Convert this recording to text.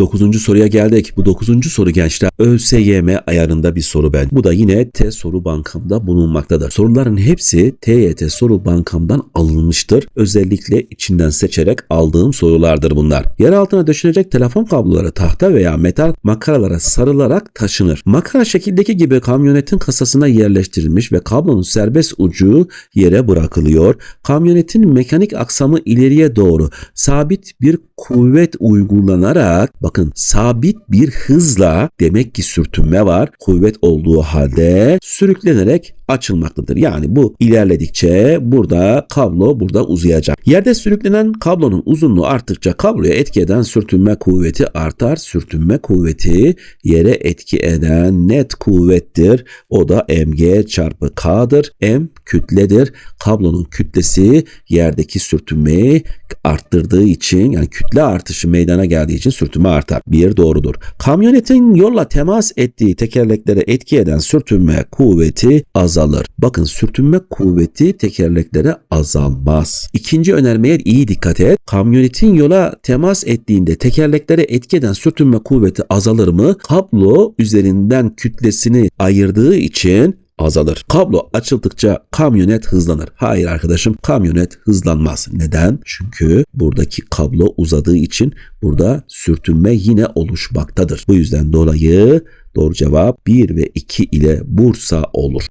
9. soruya geldik. Bu 9. soru gençler ÖSYM ayarında bir soru ben. Bu da yine T soru bankamda bulunmaktadır. Soruların hepsi TYT soru bankamdan alınmıştır. Özellikle içinden seçerek aldığım sorulardır bunlar. Yer altına döşenecek telefon kabloları tahta veya metal makaralara sarılarak taşınır. Makara şekildeki gibi kamyonetin kasasına yerleştirilmiş ve kablonun serbest ucu yere bırakılıyor. Kamyonetin mekanik aksamı ileriye doğru sabit bir kuvvet uygulanarak bakın sabit bir hızla demek ki sürtünme var. Kuvvet olduğu halde sürüklenerek açılmaktadır. Yani bu ilerledikçe burada kablo burada uzayacak. Yerde sürüklenen kablonun uzunluğu arttıkça kabloya etki eden sürtünme kuvveti artar. Sürtünme kuvveti yere etki eden net kuvvettir. O da mg çarpı k'dır. M kütledir. Kablonun kütlesi yerdeki sürtünmeyi arttırdığı için yani kütle artışı meydana geldiği için sürtünme artar. Bir doğrudur. Kamyonetin yolla temas ettiği tekerleklere etki eden sürtünme kuvveti azalır. Bakın sürtünme kuvveti tekerleklere azalmaz. İkinci önermeye iyi dikkat et. Kamyonetin yola temas ettiğinde tekerleklere etki eden sürtünme kuvveti azalır mı? Kablo üzerinden kütlesini ayırdığı için azalır. Kablo açıldıkça kamyonet hızlanır. Hayır arkadaşım kamyonet hızlanmaz. Neden? Çünkü buradaki kablo uzadığı için burada sürtünme yine oluşmaktadır. Bu yüzden dolayı doğru cevap 1 ve 2 ile Bursa olur.